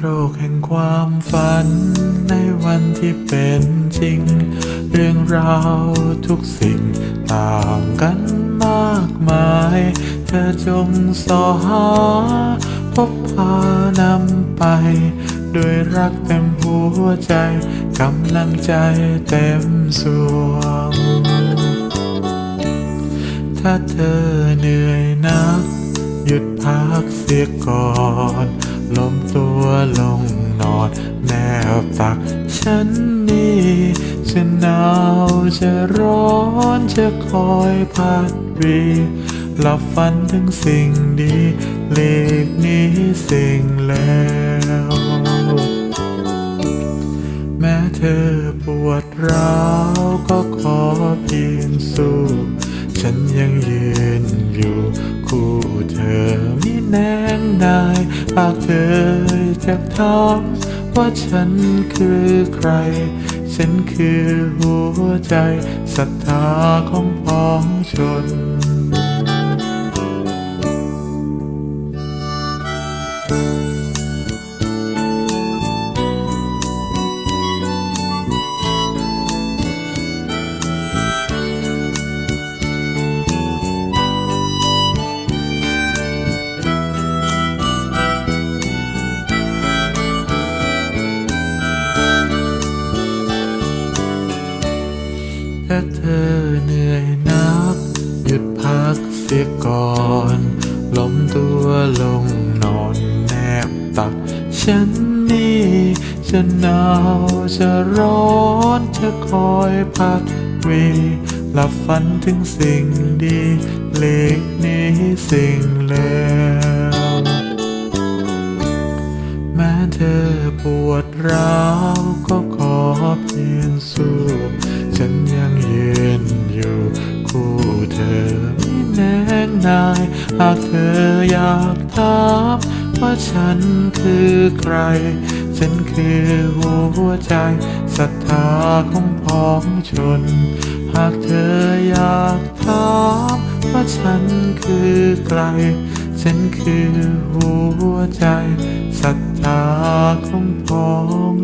โรคแห่งความฝัน ในวันที่เป็นจริง เรื่องราวทุกสิ่งต่างกันมากมาย เธอจงสอหา พบพานำไป ด้วยรักเต็มหัวใจ กำลังใจเต็มสวง ถ้าเธอเหนื่อยนัก หยุดพักเสียก่อน ล้มตัวลงนอนแนบตักฉันนี่จะหนาวจะร้อนจะคอยพัดวีหลับฝันถึงสิ่งดีหลีกนี้สิ่งแล้ว แม้เธอปวดร้าวก็ขอเพียงสู้ฉันยังยืนอยู่ คู่เธอมิแนงนาย หากเธอจะถามว่าฉันคือใคร ฉันคือหัวใจศรัทธาของพ้องชน เสียก่อน ล้มตัวลงนอนแนบตัก ฉันนี่จะหนาวจะร้อนจะคอยพัดวีหลับฝันถึงสิ่งดีเล็กนี้สิ่งแล้วแม้เธอปวดร้าวก็ขอเพียงสู้ ฉันยังยืนอยู่คู่ น่นายหากเธออยากถามว่าฉันคือใคร ฉันคือหัวใจศรัทธาของพ้องชน หากเธออยากถามว่าฉันคือใคร ฉันคือหัวใจศรัทธาของพ้อง